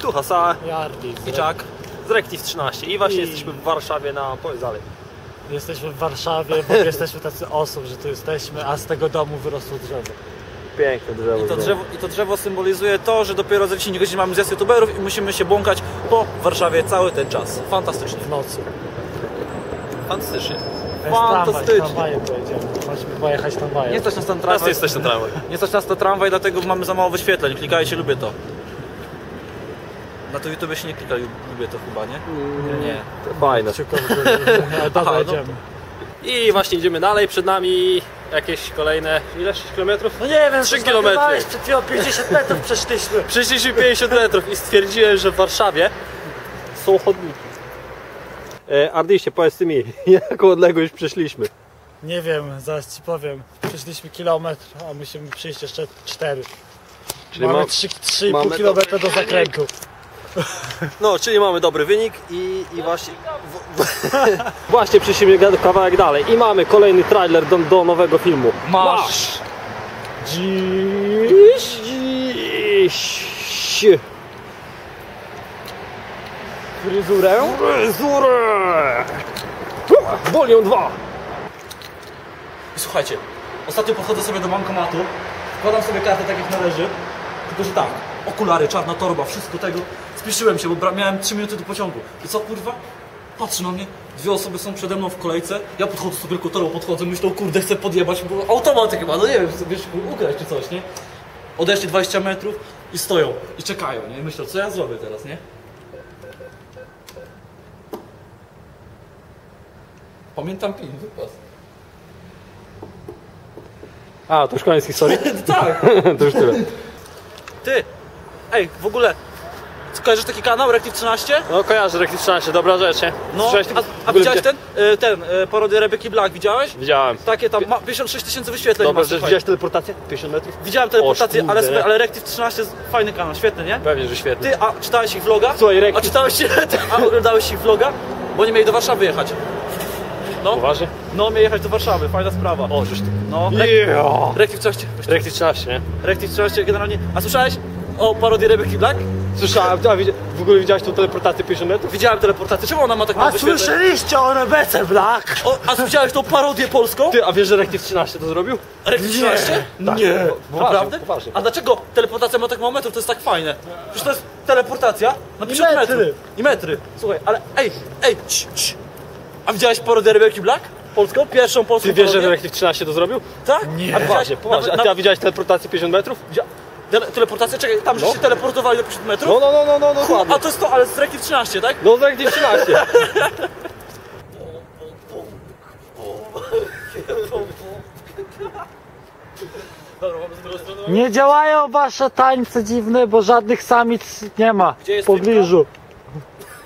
Tu Hasa i Czak z Rective 13 i właśnie I- jesteśmy w Warszawie na... powiedz dalej. Jesteśmy w Warszawie, bo jesteśmy tacy osób, że tu jesteśmy, a z tego domu wyrosło drzewo. Piękne drzewo. I to, drzewo, I to drzewo symbolizuje to, że dopiero za 10 godzin mamy zjazd youtuberów i musimy się błąkać po Warszawie cały ten czas. Fantastycznie. W nocy. Fantastycznie. Jest tramwaj, Fantastycznie. pojedziemy. Chodźmy pojechać tramwajem. Nie stać nas na tramwaj. jesteś na tramwaj. Nie stać nas na tramwaj, dlatego mamy za mało wyświetleń. Klikajcie, lubię to. Na to YouTube się nie klika, lubię to chyba, nie? Nie. Fajne. Dobra, no. jedziemy. I właśnie idziemy dalej, przed nami jakieś kolejne, ile? 6 km? No nie wiem, Trzy co kilometry. nagrywałeś, Przed chwilą 50 metrów przeszliśmy. Przeszliśmy 50 metrów i stwierdziłem, że w Warszawie są chodniki. E, Ardyście, powiedz mi, jaką odległość przeszliśmy? Nie wiem, zaraz ci powiem. Przeszliśmy kilometr, a musimy przyjść jeszcze 4. Czyli mamy ma- 3,5 mamy km do zakrętu. No, czyli mamy dobry wynik i, i właśnie... W, w, właśnie przeszliśmy ga- kawałek dalej i mamy kolejny trailer do, do nowego filmu. Masz! Dziś. Dziś... Fryzurę. Fryzurę! Bolią 2! Słuchajcie, ostatnio podchodzę sobie do bankomatu, wkładam sobie kartę tak jak należy, tylko że tak, okulary, czarna torba, wszystko tego. Spieszyłem się, bo miałem 3 minuty do pociągu. I co kurwa? Patrzy na mnie, dwie osoby są przede mną w kolejce, ja podchodzę wielką torbą, podchodzę, myślę, kurde, chcę podjebać, bo automat chyba, no nie wiem, wiesz, ukraść czy coś, nie? Odeszli 20 metrów i stoją, i czekają, nie? I myślę, co ja zrobię teraz, nie? Pamiętam pin, wypas. A, to już koniec historii? tak! to już tyle. Ty! Ej, w ogóle, kojarzysz taki kanał, Rective 13? No kojarzę, Rective 13, dobra rzecz, nie? No, a, a widziałeś ten, y, ten, y, parodię Rebeki Black, widziałeś? Widziałem. Takie tam, ma 56 tysięcy wyświetleń Dobra, ma, że słuchaj. widziałeś teleportację? 50 metrów? Widziałem teleportację, ale, sobie, ale Rective 13 jest fajny kanał, świetny, nie? Pewnie, że świetnie. Ty, a czytałeś ich vloga? Słuchaj, A Rective... czytałeś, a oglądałeś ich vloga? Bo nie mieli do Warszawy jechać. No, Poważnie? no mieli jechać do Warszawy, fajna sprawa. O, żeś ty. No, Yeah. Rective 13, Rective 13, nie? Rective 13 generalnie, a słyszałeś o parodii Rebeki Black? Słyszałem, a widzi- w ogóle widziałeś tą teleportację 50 metrów? Widziałem teleportację, czemu ona ma tak mało A wyświetleń? słyszeliście o Rebece Black? O, a widziałeś tą parodię polską? Ty, a wiesz, że Rective 13 to zrobił? Rective 13? Tak, Nie. poważnie, Naprawdę? poważnie. A dlaczego teleportacja ma tak mało metrów? To jest tak fajne. Przecież to jest teleportacja na 50 metry. metrów. I metry. Słuchaj, ale ej, ej, cii, cii. A widziałeś parodię Rebeki Black? Polską? Pierwszą polską Ty wiesz, że parodię? Rective 13 to zrobił? Tak? Nie. A widziałeś, Poważnie, poważnie. A ty a widziałeś teleportację 50 metrów? widzia- tele- teleportację? Czekaj, tam że No. się teleportowali do 50 metrów? No, no, no, no, no, dokładnie. A to jest to, ale z Rective 13, tak? No, Rective 13. Dobra, mamy z drugiej strony. Nie działają wasze tańce dziwne, bo żadnych samic nie ma Gdzie jest w pobliżu.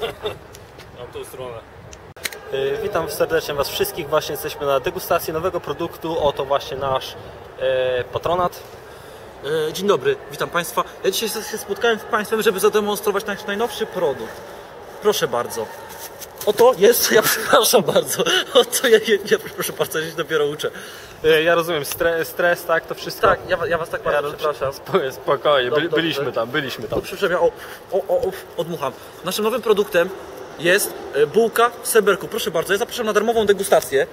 Mam tą stronę. Y, Witam serdecznie Was wszystkich. Właśnie jesteśmy na degustacji nowego produktu. Oto właśnie nasz e, patronat. E, Dzień dobry, witam Państwa. Ja dzisiaj się spotkałem z Państwem, żeby zademonstrować nasz najnowszy produkt. Proszę bardzo. Oto jest, ja przepraszam bardzo, oto ja, ja, ja proszę bardzo, ja się dopiero uczę. E, Ja rozumiem, stres, stres tak, to wszystko. Tak, ja, ja Was tak bardzo Ja przepraszam. Spokojnie, byliśmy tam, byliśmy tam. Przepraszam, ja o, o, o, o, odmucham. Naszym nowym produktem jest e, bułka w seberku. Proszę bardzo, ja zapraszam na darmową degustację.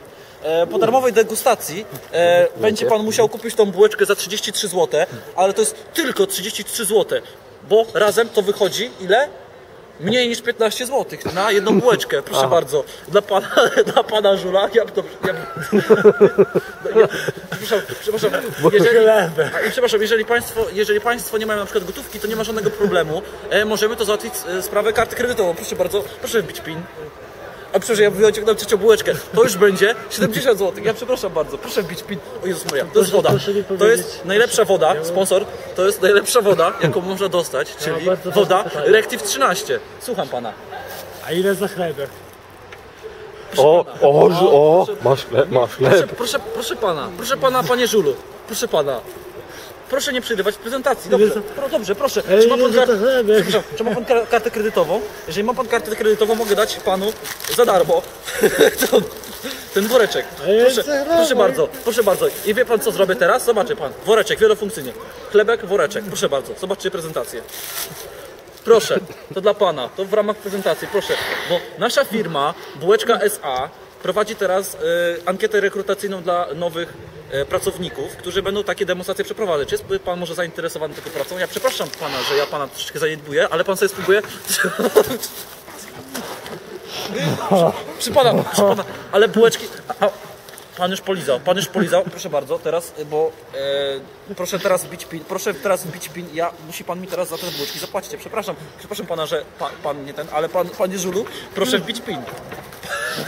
E, Po darmowej degustacji e, będzie Pan musiał kupić tą bułeczkę za 33 zł, ale to jest tylko 33 zł, bo razem to wychodzi ile? Mniej niż 15 zł na jedną bułeczkę, proszę bardzo. Dla pana, dla pana Żula, ja bym to. Ja, ja, przepraszam, przepraszam. Jeżeli, przepraszam, jeżeli państwo, jeżeli państwo nie mają na przykład gotówki, to nie ma żadnego problemu. E, możemy to załatwić e, sprawę karty kredytową. Proszę bardzo, proszę wbić PIN. A przepraszam, ja wyciągnąłem trzecią bułeczkę. To już będzie 70 zł. Ja przepraszam bardzo, proszę wbić PIN. O Jezus Maria, to jest Proszę- woda. proszę To jest najlepsza woda, sponsor, to jest najlepsza woda, jaką można dostać, czyli woda. Rective 13. Słucham pana. A ile za chlebek? O, o, o, masz chleb, masz Proszę, chleb. proszę, proszę pana, proszę pana, panie Żulu, proszę pana. Proszę nie przerywać prezentacji. Dobrze, pro, dobrze, proszę. Czy ma pan, ile za kar- chlebek? Przepraszam, czy ma pan kar- kartę kredytową? Jeżeli ma pan kartę kredytową, mogę dać panu za darmo ten woreczek. Proszę, proszę bardzo, proszę bardzo. I wie pan co zrobię teraz? Zobaczy pan. Woreczek wielofunkcyjny. Chlebek, woreczek. Proszę bardzo, zobaczcie prezentację. proszę, to dla pana, to w ramach prezentacji, proszę, bo nasza firma Bułeczka SA prowadzi teraz e, ankietę rekrutacyjną dla nowych e, pracowników, którzy będą takie demonstracje przeprowadzać. Czy jest pan może zainteresowany taką pracą? Ja przepraszam pana, że ja pana troszeczkę zaniedbuję, ale pan sobie spróbuje. Przypada, przypada, ale bułeczki. A, pan już polizał, pan już polizał, proszę bardzo, teraz, bo e, proszę teraz wbić pin, proszę teraz wbić pin, ja, musi pan mi teraz za te bułeczki zapłacić, przepraszam, przepraszam pana, że pa, pan nie ten, ale pan, panie Żulu, proszę wbić pin.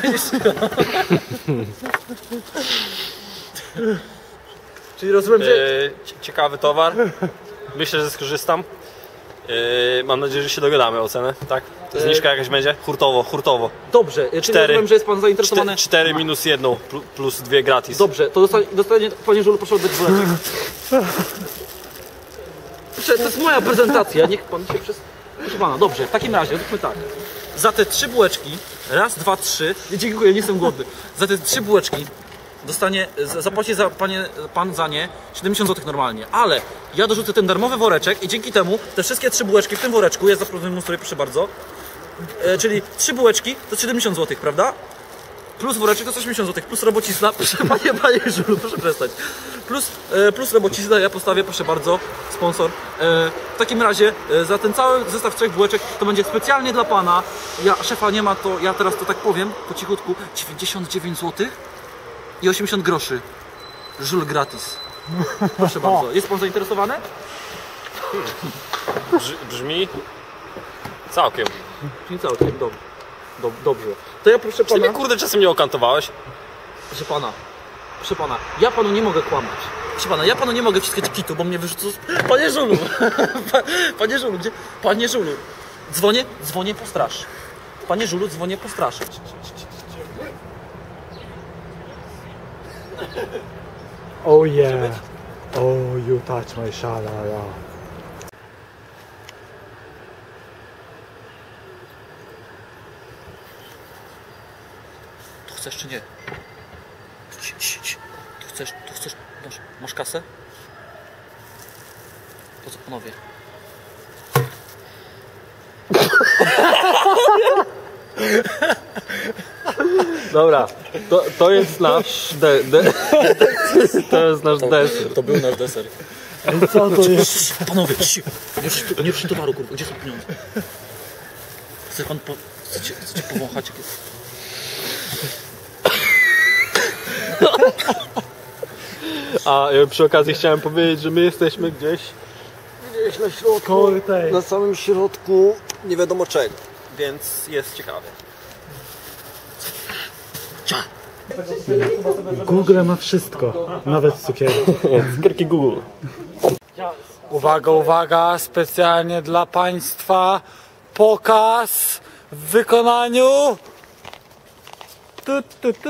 Czyli rozumiem, że... E, cie- ciekawy towar. Myślę, że skorzystam. E, mam nadzieję, że się dogadamy o cenę, tak? Zniżka jakaś będzie? Hurtowo, hurtowo. Dobrze, czyli Cztery. rozumiem, że jest pan zainteresowany... 4 minus 1 plus 2 gratis. Dobrze, to dostanie, dostanie panie Żulu, proszę oddać. Proszę, to jest moja prezentacja, niech pan się przez... Proszę pana, dobrze, w takim razie zróbmy tak. Za te trzy bułeczki, raz, dwa, trzy, dziękuję, nie jestem głodny. Za te trzy bułeczki dostanie, zapłaci za panie, pan za nie 70 zł normalnie, ale ja dorzucę ten darmowy woreczek i dzięki temu te wszystkie trzy bułeczki w tym woreczku, ja zaprezentuję, proszę bardzo, e, czyli trzy bułeczki to 70 zł, prawda? Plus woreczek to 180 zł, plus robocizna, proszę panie, panie Żulu, proszę przestać. Plus, e, plus robocizna ja postawię, proszę bardzo, sponsor. E, w takim razie e, za ten cały zestaw trzech bułeczek to będzie specjalnie dla pana. Ja, szefa nie ma, to ja teraz to tak powiem, po cichutku, 99 zł i 80 groszy. Żul gratis. Proszę bardzo. Jest pan zainteresowany? Brz, brzmi całkiem. Nie całkiem, dobrze. Dob- dobrze. To ja proszę Ty pana... mnie kurde czasem nie okantowałeś. Proszę pana, proszę pana, ja panu nie mogę kłamać. Proszę pana, ja panu nie mogę wciskać kitu, bo mnie wyrzucą z... Panie Żulu! Pa- Panie Żulu, gdzie? Panie Żulu! Dzwonię, dzwonię po straż. Panie Żulu, dzwonię po straż. Oh yeah. Oh, you touch my shalala. Chcesz czy nie? Ci, ci, ci. To chcesz, to chcesz, masz, masz kasę? To co panowie? Dobra, to, to jest nasz de, de, To jest nasz deser. To był nasz deser. Co to jest? Panowie, ci, nie ruszcie, nie ruszcie towaru, kurwa, gdzie są pieniądze? Chce pan po... Chcecie, chcecie powąchać? A przy okazji chciałem powiedzieć, że my jesteśmy gdzieś gdzieś na środku, na samym środku nie wiadomo czego, więc jest ciekawie. Cia! Google ma wszystko, nawet cukierki. Skierki Google. Uwaga, uwaga, specjalnie dla Państwa pokaz w wykonaniu. Tu, tu, tu.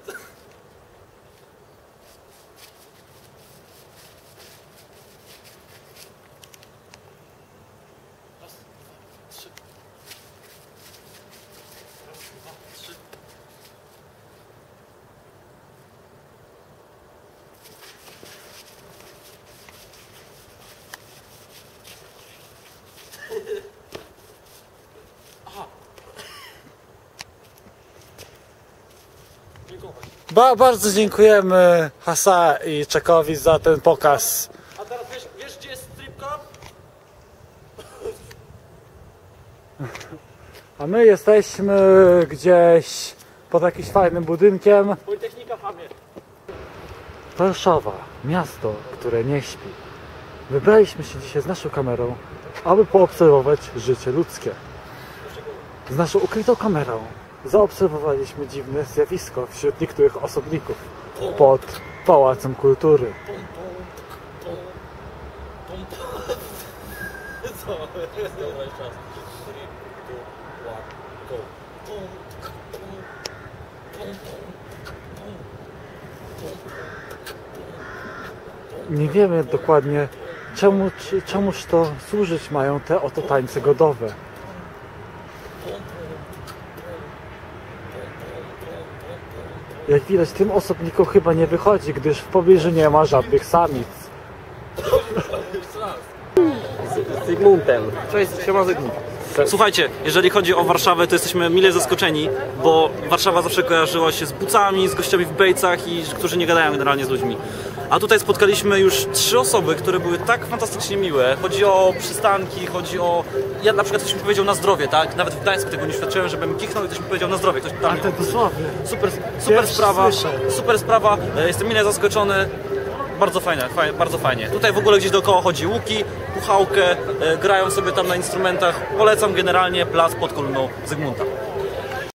Ba bardzo dziękujemy Hasa i Czekowi za ten pokaz. A teraz wiesz, wiesz gdzie jest strip club? A my jesteśmy gdzieś pod jakimś fajnym budynkiem. Politechnika w Hamie. Warszawa, miasto, które nie śpi. Wybraliśmy się dzisiaj z naszą kamerą, aby poobserwować życie ludzkie. Z naszą ukrytą kamerą zaobserwowaliśmy dziwne zjawisko wśród niektórych osobników pod Pałacem Kultury. Nie wiemy dokładnie czemu, czemuż to służyć mają te oto tańce godowe. Jak widać, tym osobnikom chyba nie wychodzi, gdyż w pobliżu nie ma żadnych samic. z Zygmuntem. Cześć, siema Zygmunt. Słuchajcie, jeżeli chodzi o Warszawę, to jesteśmy mile zaskoczeni, bo Warszawa zawsze kojarzyła się z bucami, z gościami w bejcach i którzy nie gadają generalnie z ludźmi. A tutaj spotkaliśmy już trzy osoby, które były tak fantastycznie miłe. Chodzi o przystanki, chodzi o... Ja na przykład ktoś mi powiedział na zdrowie, tak? Nawet w Gdańsku tego nie świadczyłem, żebym kichnął i ktoś mi powiedział na zdrowie. Ktoś tam... Ale to dosłownie. Super, super sprawa, słyszę. super sprawa, E, jestem mile zaskoczony. Bardzo fajne, fajne, bardzo fajnie. Tutaj w ogóle gdzieś dookoła chodzi łuki, puchałkę, e, grają sobie tam na instrumentach. Polecam generalnie plac pod kolumną Zygmunta.